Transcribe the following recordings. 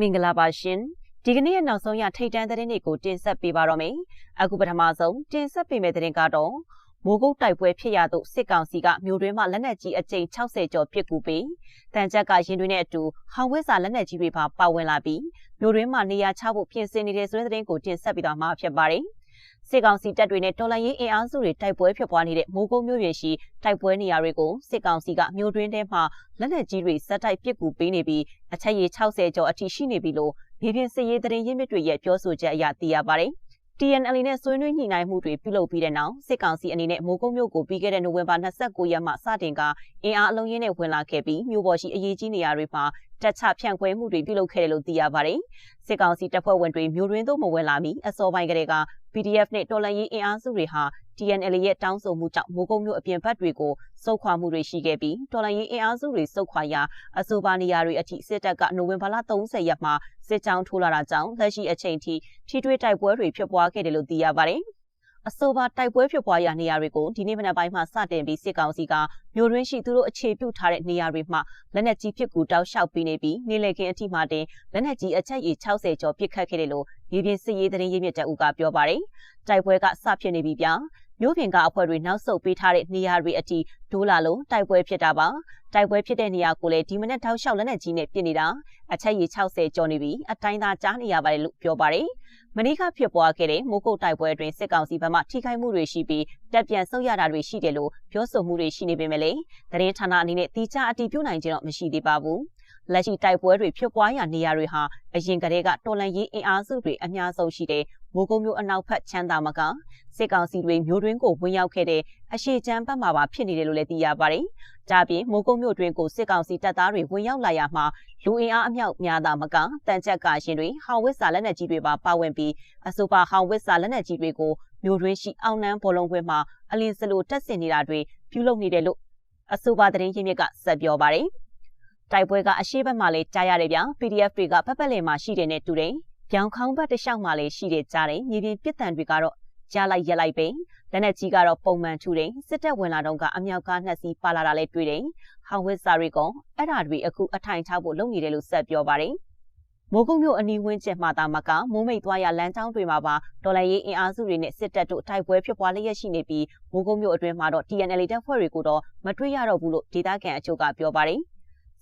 မင်္ဂလာပါရှင်ဒီကနေ့ရဲ့နောက်ဆုံးရထိတ်တန့်သတင်းတွေကိုတင်ဆက်ပေးပါတော့မယ်အခုပထမဆုံးတင်ဆက်ပေးမယ့်သတင်းကတော့မိုးကုတ်တိုက်ပွဲဖြစ်ရသို့စစ်ကောင်စီကမြို့တွင်းမှာလက်နက်ကြီးအကြိမ်60ကျော်ပစ်ကူပြီးတန်ကြက်ကရင်တွင်းနဲ့အတူဟောင်ဝစ်စာလက်နက်ကြီးတွေပါပါဝင်လာပြီးမြို့တွင်းမှာနေရာချဖို့ပြင်ဆင်နေတဲ့ဆိုတဲ့သတင်းကိုတင်ဆက်ပေးသွားမှာဖြစ်ပါတယ် စစ်ကောင်စီတပ်တွေနဲ့တော်လှန်ရေးအင်အားစုတွေတိုက်ပွဲဖြစ်ပွားနေတဲ့မိုးကုတ်မြို့ပြင်ရှိတိုက်ပွဲနေရာတွေကိုစစ်ကောင်စီကမြို့တွင်းထဲမှာလက်နက်ကြီးတွေစက်တိုက်ပစ်ကူပေးနေပြီးအချက်ရည်60ကျော်အထိရှိနေပြီလို့မြေပြင်စစ်ရေးသတင်းရင်းမြစ်တွေရဲ့ပြောဆိုချက်အရသိရပါတယ်။ TNL နဲ့ဆွေးနွေးညှိနှိုင်းမှုတွေပြုလုပ်ပြီးတဲ့နောက်စစ်ကောင်စီအနေနဲ့မိုးကုတ်မြို့ကိုပြီးခဲ့တဲ့နိုဝင်ဘာ29ရက်မှစတင်ကအင်အားအလုံးရင်းနဲ့ဝင်လာခဲ့ပြီးမြို့ပေါ်ရှိအရေးကြီးနေရာတွေမှာတက်ချဖြန့်ခွဲမှုတွေပြုလုပ်ခဲ့တယ်လို့သိရပါတယ်။စစ်ကောင်စီတပ်ဖွဲ့ဝင်တွေမြို့တွင်းသို့မဝင်လာမီအစောပိုင်းကတည်းက PDF နဲ့တော်လှန်ရေးအင်အားစုတွေဟာ TNL ရဲ့တောင်းဆိုမှုကြောင့်မိုးကုတ်မြို့အပြင်ဘက်တွေကိုစုခွာမှုတွေရှိခဲ့ပြီးတော်လှန်ရေးအင်အားစုတွေစုခွာရာအဆိုပါနေရာတွေအထိစစ်တပ်ကနိုဝင်ဘာလ30ရက်မှာစစ်ကြောင်းထိုးလာတာကြောင့်လက်ရှိအချိန်ထိထိတွေ့တိုက်ပွဲတွေဖြစ်ပွားခဲ့တယ်လို့သိရပါတယ်။ အဆိုပါတိုက်ပွဲဖြစ်ပွားရာနေရာတွေကိုဒီနေ့မနက်ပိုင်းမှာစတင်ပြီးစစ်ကောင်စီကမြို့ရင်းရှိသူတို့အခြေပြုထားတဲ့နေရာတွေမှာလက်နက်ကြီးပစ်ကူတောက်လျှောက်ပေးနေပြီးနေလေကင်းအထိမှတင်လက်နက်ကြီးအချက်ကြီး60ကျော်ပစ်ခတ်ခဲ့တယ်လို့မြေပြင်စစ်ရေးသတင်းရင်းမြစ်တအုပ်ကပြောပါတယ်။တိုက်ပွဲကစဖြစ်နေပြီဗျာ။ မြို့ပြင်ကအဖွဲ့တွေနောက်ဆုတ်ပေးထားတဲ့နေရာတွေအထိဒိုးလာလို့တိုက်ပွဲဖြစ်တာပါတိုက်ပွဲဖြစ်တဲ့နေရာကိုလည်းဒီမနက်ထောက်လျှောက်လက်နက်ကြီးနဲ့ပြစ်နေတာအချက်ရည်60ကျော်နေပြီအတိုင်းသားကြားနေရပါတယ်လို့ပြောပါတယ်မနေ့ကဖြစ်ပွားခဲ့တဲ့မိုးကုတ်တိုက်ပွဲအတွင်းစစ်ကောင်စီဘက်မှထိခိုက်မှုတွေရှိပြီးတပ်ပြန်ဆုတ်ရတာတွေရှိတယ်လို့ပြောဆိုမှုတွေရှိနေပေမဲ့လည်းသတင်းဌာနအနေနဲ့တိကျအတည်ပြုနိုင်ခြင်းတော့မရှိသေးပါဘူးလက်ရှိတိုက်ပွဲတွေဖြစ်ပွားရာနေရာတွေဟာအရင်ကတည်းကတော်လန်ရေးအင်အားစုတွေအများဆုံးရှိတဲ့ မိုးကုတ်မြို့အနောက်ဘက်ချမ်းသာမကစစ်ကောင်စီတွေမျိုးတွင်းကိုဝင်ရောက်ခဲ့တဲ့အရှိချမ်းဘက်မှာပါဖြစ်နေတယ်လို့လည်းသိရပါတယ်။ဒါပြင်မိုးကုတ်မြို့တွင်းကိုစစ်ကောင်စီတပ်သားတွေဝင်ရောက်လာရမှာလူအင်အားအမြောက်များတာမကတန်ချက်ကရှင်တွေဟောင်ဝစ်စာလက်နက်ကြီးတွေပါပါဝင်ပြီးအဆိုပါဟောင်ဝစ်စာလက်နက်ကြီးတွေကိုမြို့တွင်းရှိအောင်နန်းဘောလုံးခွင်းမှာအလင်းစလိုတက်ဆင်နေတာတွေပြုလုပ်နေတယ်လို့အဆိုပါသတင်းရင်းမြစ်ကဆက်ပြောပါတယ်။တိုက်ပွဲကအရှိဘက်မှာလည်းကြားရတယ်ဗျာ PDF တွေကဖက်ဖက်လင်မှာရှိတယ်နဲ့တူတယ်။ ပြောင်ခေါင်းဘက်တစ်လျှောက်မှာလည်းရှိတယ်ကြားတယ်။မြေပြင်ပစ်တံတွေကတော့ကြားလိုက်ရက်လိုက်ပဲလက်နက်ကြီးကတော့ပုံမှန်ထူတယ်စစ်တပ်ဝင်လာတော့ကအမြောက်ကားနှစ်စီးပါလာတာလည်းတွေ့တယ်ဟောင်ဝစ်စာရီကွန်အဲ့ဓာတွေအခုအထိုင်ချဖို့လုပ်နေတယ်လို့ဆက်ပြောပါတယ်မိုးကုတ်မြို့အနီးဝန်းကျင်မှာတာမကမိုးမိတ်သွားရလမ်းကြောင်းတွေမှာပါဒေါ်လာရေးအင်အားစုတွေနဲ့စစ်တပ်တို့တိုက်ပွဲဖြစ်ပွားလျက်ရှိနေပြီးမိုးကုတ်မြို့အတွင်းမှာတော့ TNL တပ်ဖွဲ့တွေကိုတော့မတွေ့ရတော့ဘူးလို့ဒေသခံအချို့ကပြောပါတယ်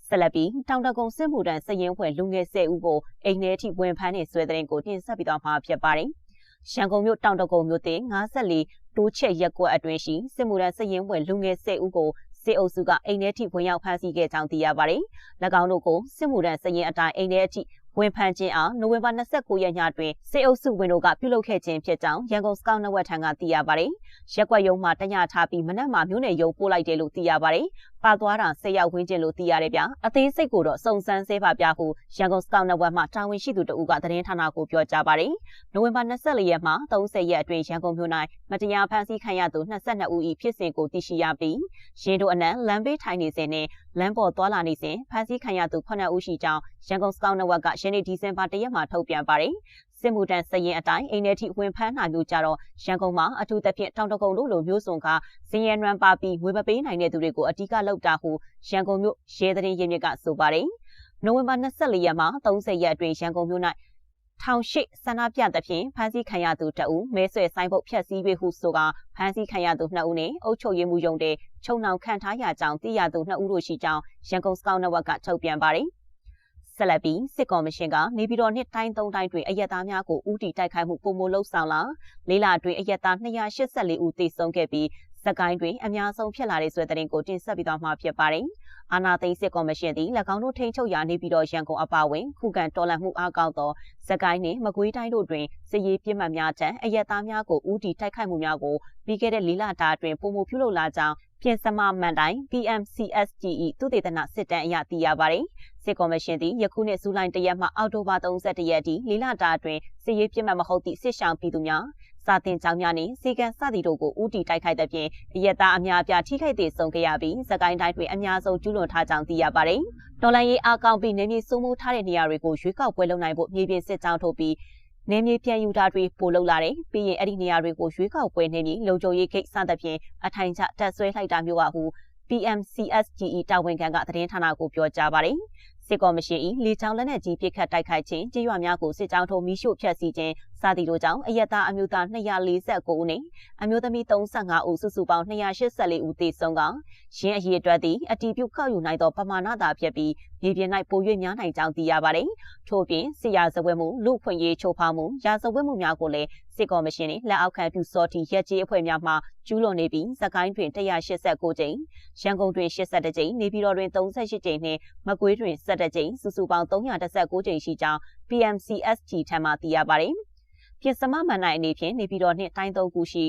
ဆက်လက်ပြီးတောင်တကုံစစ်မှုထမ်းစရင်ဖွဲ့လူငယ်10ဦးကိုအိမ်ထဲထိဝင်ဖမ်းနေဆွဲတဲ့ကိုတင်ဆက်ပြီးတော့မှာဖြစ်ပါတယ်။ရန်ကုန်မြို့တောင်တကုံမြို့တင်54တိုးချက်ရက်ကွက်အတွင်းရှိစစ်မှုထမ်းစည်ရင်ဝင်လူငယ်10ဦးကိုစစ်အုပ်စုကအိမ်ထဲထိဝင်ရောက်ဖမ်းဆီးခဲ့ကြောင်းသိရပါတယ်။၎င်းတို့ကိုစစ်မှုထမ်းစည်ရင်အတိုင်းအိမ်ထဲထိဝင်ဖမ်းခြင်းအားနိုဝင်ဘာ29ရက်ညတွင်စစ်အုပ်စုဝင်တို့ကပြုလုပ်ခဲ့ခြင်းဖြစ်ကြောင်းရန်ကုန်စကောက်နက်ဝက်ထံကသိရပါတယ်။ရက်ွက်ရုံမှာတညထားပြီးမနက်မှာမြို့နယ်ရုံပို့လိုက်တယ်လို့သိရပါတယ်။ပါသွားတာ၁၀ယောက်ဝန်းကျင်လို့သိရတယ်ဗျ။အသေးစိတ်ကိုတော့စုံစမ်းဆဲပါပြဟုရန်ကုန်စကောက်နက်ဝက်မှတာဝန်ရှိသူတဦးကသတင်းဌာနကိုပြောကြားပါတယ်။နိုဝင်ဘာ24ရက်မှ30ရက်အတွင်းရန်ကုန်မြို့၌မတရားဖမ်းဆီးခံရသူ22ဦး၏ဖြစ်စဉ်ကိုသိရှိရပြီးရင်းတို့အနက်လမ်းဘေးထိုင်နေစဉ်နှင့်လမ်းပေါ်သွားလာနေစဉ်ဖမ်းဆီးခံရသူ9ဦးရှိကြောင်းရန်ကုန်စကောက်နက်ဝက်ကယနေ့ဒီဇင်ဘာ1ရက်မှာထုတ်ပြန်ပါတယ်။ စစ်မှုထမ်းစရင်အတိုင်းအိမ်ထဲထိဝင်ဖမ်းနိုင်လို့ကြတော့ရန်ကုန်မှာအထူးသဖြင့်တောင်တကုံတို့လိုမျိုးစုံကဇင်ရန်ရန်ပါပြီးငွေမပေးနိုင်တဲ့သူတွေကိုအဓိကလောက်တာဟုရန်ကုန်မြို့ရဲသတင်းရင်းမြစ်ကဆိုပါတယ်။နိုဝင်ဘာ24ရက်မှာ30ရက်အတွင်းရန်ကုန်မြို့၌ထောင်ရှိဆန္ဒပြသဖြင့်ဖမ်းဆီးခံရသူတအူးမဲဆွဲဆိုင်ဖို့ဖျက်ဆီးပေးဟုဆိုကဖမ်းဆီးခံရသူ2ဦးနဲ့အုပ်ချုပ်ရေးမှူးရုံးတဲ့ချုံနှောင်ခံထားရကြောင်းသိရသူ2ဦးတို့ရှိကြောင်းရန်ကုန်စကောက်နက်ဝက်ကထုတ်ပြန်ပါတယ်။ ဆက်လက်ပြီးစစ်ကော်မရှင်ကနေပြည်တော်နှစ်တိုင်းသုံးတိုင်းတွင်အရက်သားများကိုဥတီတိုက်ခိုက်မှုပုံမလှုပ်ဆောင်လာလေးလအတွင်းအရက်သား284ဦးသေဆုံးခဲ့ပြီးစကိုင်းတွင်အများဆုံးဖြစ်လာတဲ့ဆွဲတဲ့ကိုတင်ဆက်ပြီးတော့မှဖြစ်ပါတယ်။အာနာသိန်းစစ်ကော်မရှင်သည်၎င်းတို့ထိန်းချုပ်ရာနေပြည်တော်ရန်ကုန်အပါအဝင်ခုခံတော်လှန်မှုအားကောင်းသောစကိုင်းနှင့်မကွေးတိုင်းတို့တွင်စစ်ရေးပြစ်မှတ်များထံအရက်သားများကိုဦးတည်တိုက်ခိုက်မှုများကိုပြီးခဲ့တဲ့လေးလတာအတွင်းပုံမှုပြုလုပ်လာကြောင်း ပြင်စမမှန်တိုင်း PMCSGE သုတေသနစစ်တမ်းအရသိရပါတယ်။စစ်ကော်မရှင်သည်ယခုနှစ်ဇူလိုင်၁ရက်မှအောက်တိုဘာ31ရက်ထိလေးလတာအတွင်းစစ်ရေးပြစ်မှတ်မဟုတ်သည့်စစ်ဆောင်ပြည်သူများစာတင်ကြောင်းများနှင့်စီကံစသည်တို့ကိုဥတီတိုက်ခိုက်တဲ့ပြင်အရက်သားအများအပြားထိခိုက်သေးဆုံးခဲ့ရပြီးစကိုင်းတိုင်းတွင်အများဆုံးကျူးလွန်ထားကြောင်းသိရပါတယ်။တော်လိုင်းရေးအားကောင်းပြီးနေမြေစိုးမိုးထားတဲ့နေရာတွေကိုရွေးကောက်ပွဲလုပ်နိုင်ဖို့မြေပြင်စစ်ကြောင်းထုတ်ပြီး နေမြေပြန်ယူတာတွေပိုလုပ်လာတယ်။ပြီးရင်အဲ့ဒီနေရာတွေကိုရွေးကောက်ပွဲနေပြီးလုံခြုံရေးကိစ္စသဖြင့်အထိုင်ချတက်ဆွဲလိုက်တာမျိုးပါဟု PMCSGE တာဝန်ခံကသတင်းဌာနကိုပြောကြားပါတယ်။စစစ်ကော်မရှင်၏လေကြောင်းလက်နက်ကြီးပစ်ခတ်တိုက်ခိုက်ခြင်းကြေးရွာများကိုစစ်ကြောင်းထိုးမိရှို့ဖျက်ဆီးခြင်း စသည်တို့ကြောင့်အယက်သားအမျိုးသား249ဦးနှင့်အမျိုးသမီး35ဦးစုစုပေါင်း284ဦးသေဆုံးကရင်းအရေးအတွက်သည်အတီးပြုတ်ခောက်ယူနိုင်သောပမာဏသာဖြစ်ပြီးမြေပြင်၌ပို၍များနိုင်ကြောင်းသိရပါတယ်။ထို့ပြင်စစ်ရာဇဝတ်မှုလူဖွင့်ရေးချိုးဖောက်မှုရာဇဝတ်မှုများကိုလည်းစစ်ကော်မရှင်နှင့်လက်အောက်ခံပြုစောတိရက်ကြီးအဖွဲ့များမှကျူးလွန်နေပြီးစကိုင်းတွင်189ကြိမ်ရန်ကုန်တွင်82ကြိမ်နေပြည်တော်တွင်38ကြိမ်နှင့်မကွေးတွင်17ကြိမ်စုစုပေါင်း319ကြိမ်ရှိကြောင်း PMCST ထံမှသိရပါတယ်။ ပြင်စမမှန်နိုင်အနေဖြင့်နေပြည်တော်နှင့်တိုင်းသုံးခုရှိ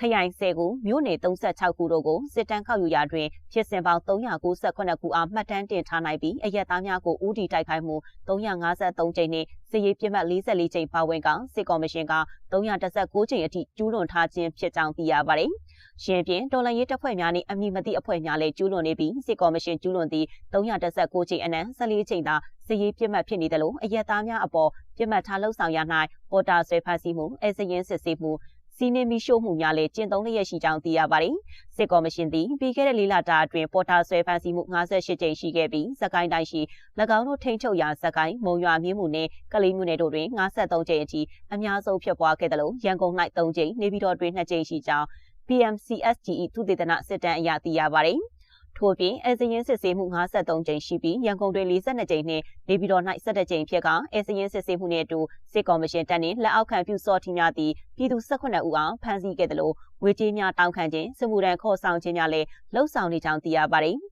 ခရိုင်10ခုမြို့နယ်36ခုတို့ကိုစစ်တမ်းခောက်ယူရာတွင်ဖြစ်စဉ်ပေါင်း398ခုအားမှတ်တမ်းတင်ထားနိုင်ပြီးအရက်သားများကိုဦးတည်တိုက်ခိုက်မှု353ကြိမ်နှင့်စစ်ရေးပြစ်မှတ်44ကြိမ်ပါဝင်ကစစ်ကော်မရှင်က319ကြိမ်အထိကျူးလွန်ထားခြင်းဖြစ်ကြောင်းသိရပါတယ်။ရှင်ပြင်တော်လန်ရေးတပ်ဖွဲ့များနှင့်အမိမတိအဖွဲ့များလည်းကျူးလွန်နေပြီးစစ်ကော်မရှင်ကျူးလွန်သည့်319ကြိမ်အနက်14ကြိမ်သာစစ်ရေးပြစ်မှတ်ဖြစ်နေတယ်လို့အရက်သားများအပေါ်ပြစ်မှတ်ထားလှုပ်ဆောင်ရ၌ပေါ်တာဆွဲဖမ်းဆီးမှုအဲစရင်စစ်ဆေးမှု စီနေမီရှို့မှုများလည်းကျင့်သုံးလျက်ရှိကြောင်းသိရပါတယ်။စစ်ကော်မရှင်သည်ပြီးခဲ့တဲ့လေးလတာအတွင်းပေါ်တာဆွဲဖမ်းဆီးမှု58ကြိမ်ရှိခဲ့ပြီးစကိုင်းတိုင်းရှိ၎င်းတို့ထိန်းချုပ်ရာစကိုင်းမုံရွာမြင်းမှုနှင့်ကလေးမှုနယ်တို့တွင်53ကြိမ်အထိအများဆုံးဖြစ်ပွားခဲ့တယ်လို့ရန်ကုန်၌3ကြိမ်နေပြည်တော်တွင်2ကြိမ်ရှိကြောင်း PMCSGE သုတေသနစစ်တမ်းအရသိရပါတယ်။ ထို့ပြင်အဲဇရင်စစ်ဆေးမှု53ကြိမ်ရှိပြီးရန်ကုန်တွင်42ကြိမ်နှင့်နေပြည်တော်၌17ကြိမ်ဖြစ်ကအဲဇရင်စစ်ဆေးမှုနှင့်အတူစစ်ကော်မရှင်တပ်နှင့်လက်အောက်ခံပြုစောထီများသည်ပြည်သူ18ဦးအောင်ဖမ်းဆီးခဲ့တယ်လို့ငွေကြေးများတောင်းခံခြင်းစစ်မှုထမ်းခေါ်ဆောင်ခြင်းများလည်းလှုပ်ဆောင်နေကြောင်းသိရပါတယ်။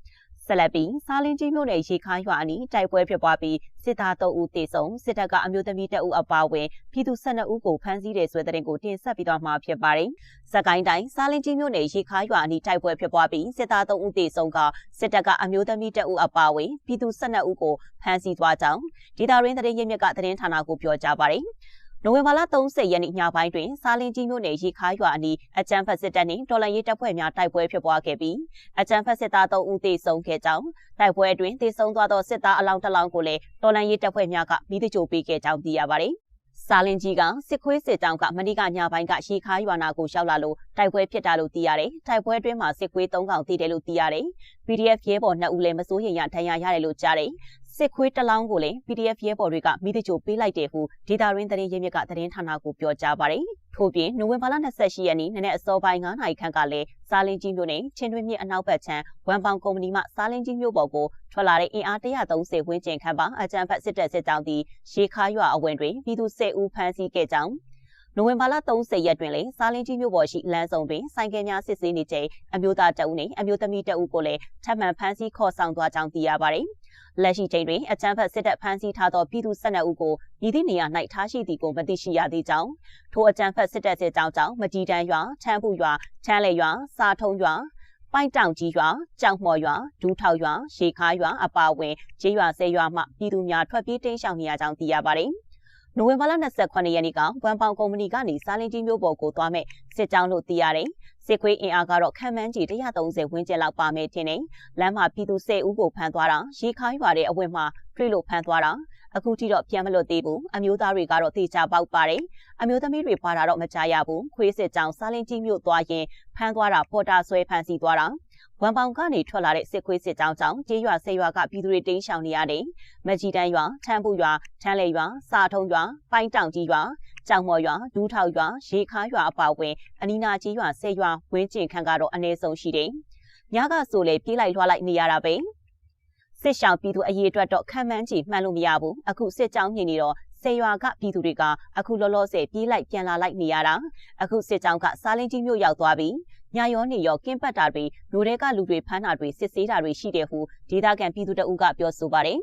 ဆက်လက်ပြီးစားလင်းကြီးမြို့နယ်ရေခါရွာအနီးတိုက်ပွဲဖြစ်ပွားပြီးစစ်သား3ဦးသေဆုံးစစ်တပ်ကအမျိုးသမီး2ဦးအပါအဝင်ပြည်သူ12ဦးကိုဖမ်းဆီးတယ်ဆိုတဲ့တဲ့ကိုတင်ဆက်ပြီးတော့မှာဖြစ်ပါတယ်။စကိုင်းတိုင်းစားလင်းကြီးမြို့နယ်ရေခါရွာအနီးတိုက်ပွဲဖြစ်ပွားပြီးစစ်သား3ဦးသေဆုံးကစစ်တပ်ကအမျိုးသမီး2ဦးအပါအဝင်ပြည်သူ12ဦးကိုဖမ်းဆီးသွားကြောင်းဒေတာရင်းသတင်းရင်းမြစ်ကသတင်းဌာနကိုပြောကြားပါတယ်။ နိုဝင်ဘာလ30ရက်နေ့ညပိုင်းတွင်စားလင်းကြီးမြို့နယ်ရေခါရွာအနီးအကြမ်းဖက်စစ်တပ်နှင့်တော်လှန်ရေးတပ်ဖွဲ့များတိုက်ပွဲဖြစ်ပွားခဲ့ပြီးအကြမ်းဖက်စစ်သား3ဦးသေဆုံးခဲ့ကြောင်းတိုက်ပွဲအတွင်းသေဆုံးသွားသောစစ်သားအလောင်းတစ်လောင်းကိုလည်းတော်လှန်ရေးတပ်ဖွဲ့များကမိသကြိုပေးခဲ့ကြောင်းသိရပါတယ်။စာလင်ကြီးကစစ်ခွေးစစ်တောင်ကမဏိကညပိုင်းကရေခါရွာနာကိုရောက်လာလို့တိုက်ပွဲဖြစ်တာလို့သိရတယ်။တိုက်ပွဲအတွင်းမှာစစ်ခွေး၃កောင်တည်တယ်လို့သိရတယ်။ PDF ရဲဘော်2ဦးလည်းမစိုးရိမ်ရဒဏ်ရာရတယ်လို့ကြားတယ် စစ်ခွေးတလောင်းကိုလည်း PDF ရဲဘော်တွေကမိသချိုပေးလိုက်တယ်ဟုဒေတာရင်းသတင်းရင်းမြစ်ကသတင်းဌာနကိုပြောကြားပါတယ်။ထို့ပြင်နိုဝင်ဘာလ28ရက်နေ့နနက်အစောပိုင်း9နာရီခန့်ကလည်းစားလင်းကြီးမြို့နယ်ချင်းတွင်းမြစ်အနောက်ဘက်ခြမ်းဝမ်ပေါင်ကုမ္ပဏီမှစားလင်းကြီးမြို့ပေါ်ကိုထွက်လာတဲ့အင်အား130ဝန်းကျင်ခန့်ပါအကြံဖက်စစ်တပ်စစ်ကြောင်းသည်ရေခါရွာအဝင်တွင်ပြည်သူ10ဦးဖမ်းဆီးခဲ့ကြောင်းနိုဝင်ဘာလ30ရက်တွင်လည်းစားလင်းကြီးမြို့ပေါ်ရှိလမ်းစုံတွင်ဆိုင်ကယ်များစစ်ဆေးနေချိန်အမျိုးသားတအုပ်နှင့်အမျိုးသမီးတအုပ်ကိုလည်းထပ်မံဖမ်းဆီးခေါ်ဆောင်သွားကြောင်းသိရပါတယ်။ လက်ရှိချိန်တွင်အကြမ်းဖက်စစ်တပ်ဖမ်းဆီးထားသောပြည်သူ12ဦးကိုဤသည့်နေရာ၌ထားရှိသည်ကိုမသိရှိရသေးကြောင်းထိုအကြမ်းဖက်စစ်တပ်စစ်ကြောင်းကြောင့်မတီတန်းရွာချမ်းဖူရွာချမ်းလေရွာစာထုံးရွာပိုက်တောင်ကြီးရွာကြောက်မော်ရွာဒူးထောက်ရွာရေခါရွာအပါအဝင်ကျေးရွာဆဲရွာမှပြည်သူများထွက်ပြေးတိမ်းရှောင်နေရကြောင်းသိရပါတယ်။ နိုဝင်ဘာလ28ရက်နေ့ကဝမ်ပေါင်ကုမ္ပဏီကနေစားလင်းကြီးမြို့ပေါ်ကိုသွားမဲ့စစ်ကြောင်းလို့သိရတယ်။စစ်ခွေးအင်အားကတော့ခံမှန်းကြီး130ဝန်းကျင်လောက်ပါမယ်ထင်တယ်။လမ်းမှာပြည်သူ10ဦးကိုဖမ်းသွားတာရေခါရွာတဲ့အဝတ်မှာတွေ့လို့ဖမ်းသွားတာအခုထိတော့ပြန်မလွတ်သေးဘူးအမျိုးသားတွေကတော့တေချာပေါက်ပါတယ်အမျိုးသမီးတွေပါတာတော့မကြားရဘူးခွေးစစ်ကြောင်စားလင်းကြီးမြို့သွားရင်ဖမ်းသွားတာပေါ်တာဆွဲဖမ်းဆီးသွားတာ ဝမ်ပေါင်ကနေထွက်လာတဲ့စစ်ခွေးစစ်ကြောင်းကြောင့်ကျေးရွာဆေးရွာကပြည်သူတွေတိမ်းရှောင်နေရတယ်။မကြီးတန်းရွာ၊ထန်းပူရွာ၊ထန်းလေရွာ၊စာထုံးရွာ၊ပိုင်းတောင်ကြီးရွာကြောင်မော်ရွာဒူးထောက်ရွာရေခါရွာအပါအဝင်အနီးနာကြီးရွာဆယ်ရွာဝင်းကျင်ခန့်ကတော့အနည်းဆုံးရှိတယ်။ညကဆိုလေပြေးလိုက်လွှားလိုက်နေရတာပဲ။စစ်ရှောင်ပြည်သူအရေးအတွက်တော့ခံမှန်းကြည့်မှန်လို့မရဘူး။အခုစစ်ကြောင်းညင်နေတော့ဆေရွာကပြည်သူတွေကအခုလောလောဆယ်ပြေးလိုက်ပြန်လာလိုက်နေရတာအခုစစ်ကြောင်းကစားလင်းကြီးမြို့ရောက်သွားပြီ ညရောနေရောကင်းပတ်တာတွေမျိုးတဲကလူတွေဖမ်းတာတွေစစ်ဆေးတာတွေရှိတယ်ဟုဒေသခံပြည်သူတအုပ်ကပြောဆိုပါတယ်